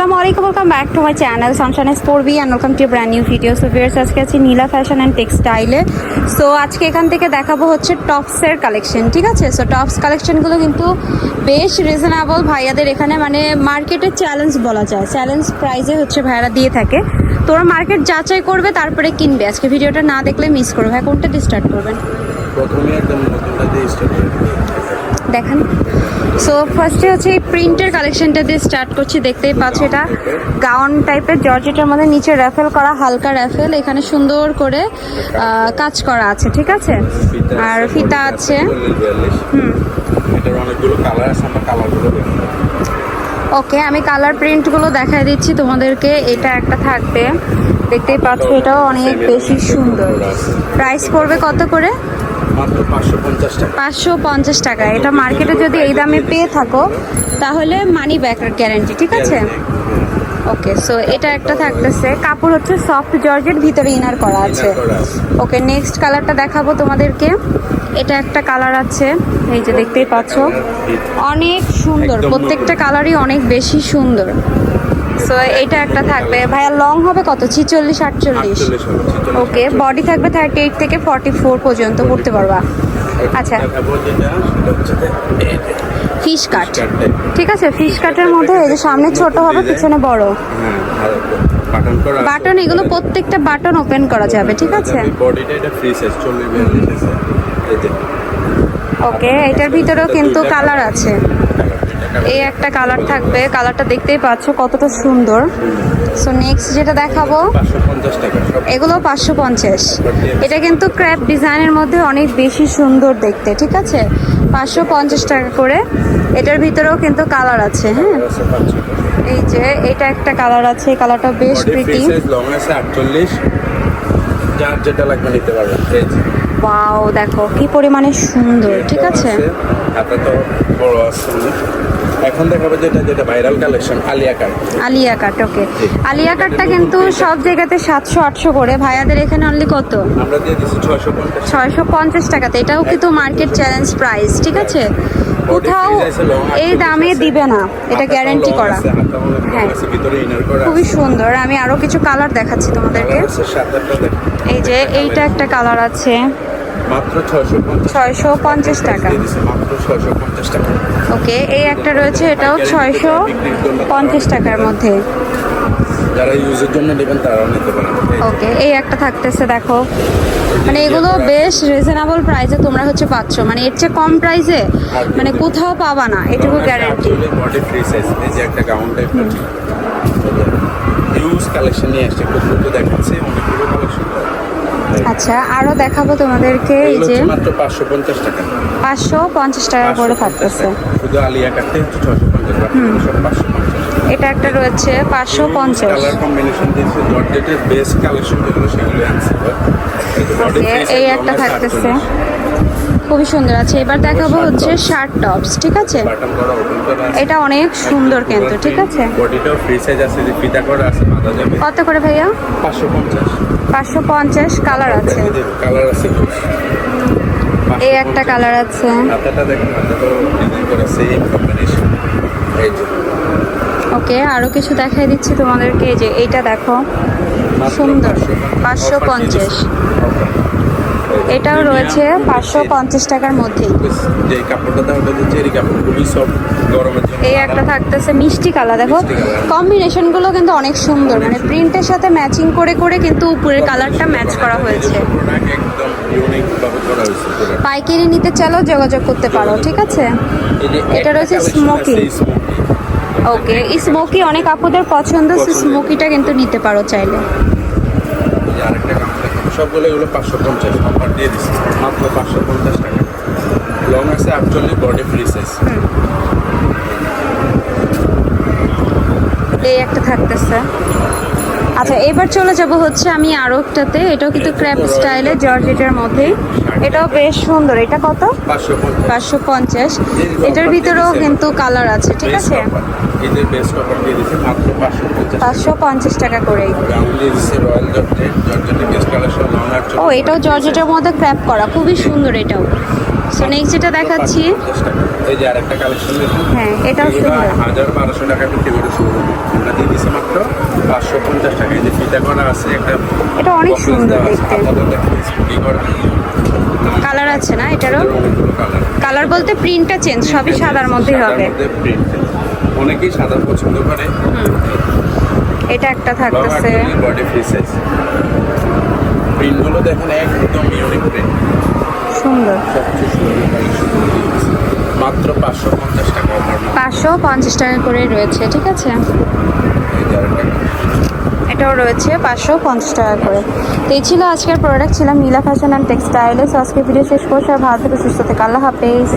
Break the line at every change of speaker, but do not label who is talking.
আসসালামু আলাইকুম welcome back to my channel sunshine spore B and welcome to brand new video so viewers আজকে আছি Nila fashion and টেক্সটাইলে so আজকে এখান থেকে দেখাবো হচ্ছে টপসের কালেকশন ঠিক আছে? সো টপস কালেকশনগুলো কিন্তু বেশ রিজনেবল ভাইয়াদের এখানে মানে মার্কেটের চ্যালেঞ্জ বলা যায়। চ্যালেঞ্জ প্রাইজে হচ্ছে ভাইয়ারা দিয়ে থাকে। তোরা মার্কেট যাচাই করবে, তারপরে কিনবে। আজকে ভিডিওটা না দেখলে মিস করবে। ভাই কোনটা স্টার্ট করবেন?
স্টার্ট করি
দেখেন। সো ফার্স্টে হচ্ছে এই প্রিন্টের কালেকশনটা দিয়ে স্টার্ট করছি দেখতেই পাচ্ছ এটা। গাউন টাইপের জর্জেটের মধ্যে নিচে র্যাফেল করা হালকা র্যাফেল এখানে সুন্দর করে কাজ করা আছে ঠিক আছে? আর ফিতা আছে।
হুম।
ওকে আমি কালার প্রিন্টগুলো দেখাই দিচ্ছি তোমাদেরকে। এটা একটা থাকবে। দেখতেই পাচ্ছ এটাও অনেক বেশি সুন্দর। প্রাইস পড়বে কত করে?
পাঁচশো পঞ্চাশ টাকা।
এটা মার্কেটে যদি এই দামে পেয়ে থাকো তাহলে মানি ব্যাক গ্যারেন্টি ঠিক আছে? ওকে সো এটা একটা থাকতেছে। কাপড় হচ্ছে সফট জর্জের ভিতরে ইনার করা আছে। ওকে নেক্সট কালারটা দেখাবো তোমাদেরকে। এটা একটা কালার আছে। এই যে দেখতেই পাচ্ছ। অনেক সুন্দর। প্রত্যেকটা কালারই অনেক বেশি সুন্দর। সো এটা একটা থাকবে। ভাইয়া লং হবে কত? ছিচল্লিশ আটচল্লিশ? ওকে বডি থাকবে থার্টি এইট থেকে ফর্টি ফোর পর্যন্ত পড়তে পারবা। আচ্ছা। Fish cut. ঠিক আছে ফিশ কাটের মধ্যে এই যে সামনে ছোট হবে পিছনে বড়।
হ্যাঁ বাটন।
বাটন এগুলো প্রত্যেকটা বাটন ওপেন করা যাবে ঠিক আছে? ওকে এটার ভিতরেও কিন্তু কালার আছে। এই একটা কালার থাকবে। কালারটা দেখতেই পাচ্ছ কতটা সুন্দর। সো নেক্সট যেটা দেখাবো এগুলো পাঁচশো পঞ্চাশ। এটা কিন্তু ক্র্যাপ ডিজাইনের মধ্যে অনেক বেশি সুন্দর দেখতে ঠিক আছে? পাঁচশো পঞ্চাশ টাকা করে। এটার ভিতরেও কিন্তু কালার আছে হ্যাঁ? এই যে এটা একটা কালার আছে এই কালারটা বেশ প্রিটি
লং আছে আটচল্লিশ। যার যেটা লাগবে নিতে পারবেন
ওয়াও দেখো কি পরিমাণে সুন্দর ঠিক আছে।
হাতে তো বড় আছে। এখন দেখাবো যেটা যেটা viral collection Alia cut
Alia cut okay Alia কাটটা কিন্তু সব জায়গাতে সাতশো আটশো করে। ভাইয়াদের এখানে অনলি কত?
আমরা দিয়ে দিচ্ছি ছয়শো পঞ্চাশ।
ছয়শো পঞ্চাশ টাকাতে। এটাও কিন্তু মার্কেট চ্যালেঞ্জ প্রাইস ঠিক আছে? কোথাও এই দামে দিবে না। এটা গ্যারান্টি করা। হ্যাঁ।
ভিতরে ইনার করা
খুবই সুন্দর। আমি আরও কিছু কালার দেখাচ্ছি তোমাদেরকে। এই যে এইটা একটা কালার আছে।
মাত্র ছয়শো পঞ্চাশ
ছয়শো পঞ্চাশ টাকা।
মাত্র ছয়শো পঞ্চাশ টাকা।
ওকে এই একটা রয়েছে এটাও ছয়শো পঞ্চাশ টাকার মধ্যে।
যারা ইউজের জন্য নেবেন তারাও নিতে পারেন।
ওকে এই একটা থাকতেছে দেখো। মানে এগুলো বেশ রিজনেবল প্রাইসে তোমরা হচ্ছে পাচ্ছ। মানে এর চেয়ে কম প্রাইসে মানে কোথাও পাবা না এটুকু গ্যারান্টি
বডি ফ্রি সাইজ এই যে একটা গাউন টাইপের ইউজ কালেকশন নিয়ে আসছে দ্রুত দেখাচ্ছি অনেকগুলো কালেকশন
আচ্ছা আরও দেখাবো তোমাদেরকে এই যে।
মাত্র পাঁচশো পঞ্চাশ টাকা।
পাঁচশো পঞ্চাশ টাকা করে থাকতেছে।
শুধু আলিয়া সব পাঁচশো পঞ্চাশ।
এটা একটা রয়েছে পাঁচশো পঞ্চাশ।
কালার কম্বিনেশন দিয়েছে জর্জেটের বেস্ট কালেকশন যেগুলো সেগুলো আনছে
এই একটা থাকতেছে। খুবই সুন্দর আছে। এবার দেখাবো হচ্ছে শার্ট টপস ঠিক আছে? এটা অনেক সুন্দর কিন্তু ঠিক আছে?
বডিটাও ফ্রি সাইজ আছে যে ফিতা করা আছে বাঁধা যাবে
কত করে ভাইয়া?
পাঁচশো পঞ্চাশ
পাঁচশো পঞ্চাশ কালার আছে।
কালার আছে
এই একটা কালার আছে।
হাতাটা দেখুন ডিজাইন করা সেম কম্বিনেশন এই যে।
ওকে আরও কিছু দেখাই দিচ্ছি তোমাদেরকে এই যে এইটা দেখো। সুন্দর। পাঁচশো পঞ্চাশ। এটাও রয়েছে পাঁচশো পঞ্চাশ টাকার মধ্যেই
যে কাপড়টা দেওয়া ওটা হচ্ছে কাপড় খুবই সফট গরমের জন্য
এই একটা থাকতেছে মিষ্টি কালার দেখো।
মিষ্টি colour।
কম্বিনেশনগুলো কিন্তু অনেক সুন্দর। মানে প্রিন্টের সাথে ম্যাচিং করে করে কিন্তু উপরের কালারটা ম্যাচ করা হয়েছে।
প্রোডাক্ট একদম ইউনিক ভাবে করা হয়েছে
পাইকারি নিতে চাইলেও যোগাযোগ করতে পারো ঠিক আছে? এটা রয়েছে smoky। ওকে এই স্মোকি অনেক আপুদের পছন্দ
পছন্দ।
স্মোকিটা কিন্তু নিতে পারো চাইলে
এই যে আরেকটা কাপড় দেখুন, সবগুলো এগুলো পাঁচশো পঞ্চাশ। অফার দিয়ে দিচ্ছি মাত্র পাঁচশো পঞ্চাশ টাকা। লং আছে আটচল্লিশ বডি ফ্রি সাইজ
এই একটা থাকতেছে। আচ্ছা এবার চলে যাব হচ্ছে আমি আরও একটাতে এটাও কিন্তু ক্র্যাপ স্টাইলে জর্জেটের মধ্যে। এটাও বেশ সুন্দর। এটা কত?
পাঁচশো পঞ্চাশ।
এটার ভিতরেও কিন্তু কালার আছে ঠিক আছে?
মাত্র পাঁচশো পঞ্চাশ
টাকা।
লং
ও এটাও জর্জেটের মধ্যে ক্র্যাপ করা। খুবই সুন্দর এটাও। সো নেক্সট যেটা দেখাচ্ছি।
এই যে আরেকটা কালেকশন
হ্যাঁ এটাও সুন্দর।
হাজার বারোশো টাকা বিক্রি করে শুরু। হবে আমরা দিয়ে দিচ্ছি পাঁচশো পঞ্চাশ টাকা। এই যে ফিতা করা আছে একটা
এটা অনেক সুন্দর দেখতে। কালার আছে না এটারও?
কালার।
বলতে প্রিন্টটা চেঞ্জ সবই সাদার মধ্যেই হবে।
অনেকেই সাদা পছন্দ করে।
এটা একটা থাকতেছে।
বডি ফ্রি সাইজ প্রিন্টগুলো দেখেন একদম ইউনিক প্রিন্ট
সুন্দর।
মাত্র পাঁচশো পঞ্চাশ টাকা
পাঁচশো পঞ্চাশ টাকা করে রয়েছে ঠিক আছে? এটাও রয়েছে পাঁচশো পঞ্চাশ টাকা করে। তো এই ছিল আজকের প্রোডাক্ট ছিলাম নীলা ফ্যাশন অ্যান্ড টেক্সটাইলে সো আজকের ভিডিও শেষ করছি, আর ভালো থেকে, সুস্থ থেকে। আল্লাহ হাফেজ।